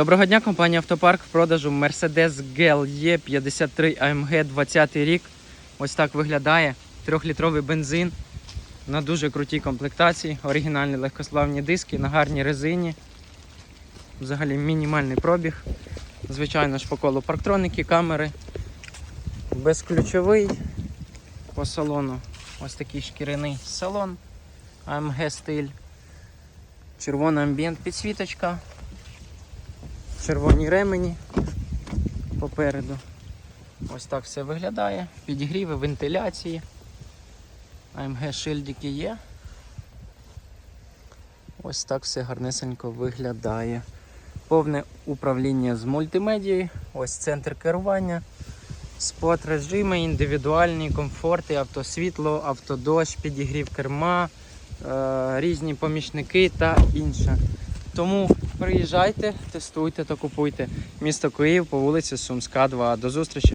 Доброго дня, компанія Автопарк в продажу Mercedes GLE 53 AMG 20 рік. Ось так виглядає. Трьохлітровий бензин на дуже крутій комплектації, оригінальні легкославні диски на гарній резині. Взагалі мінімальний пробіг. Звичайно ж по колу парктроники, камери. Безключовий. По салону ось такий шкіряний салон. AMG стиль. Червоний амбієнт підсвіточка червоні ремені попереду. Ось так все виглядає. Підігріви, вентиляції. AMG шильдики є. Ось так все гарнесенько виглядає. Повне управління з мультимедією. Ось центр керування. Спот режими, індивідуальні комфорти, автосвітло, автодощ, підігрів керма, е, різні помічники та інше. Тому приїжджайте, тестуйте та купуйте. Місто Київ по вулиці Сумська, 2. До зустрічі!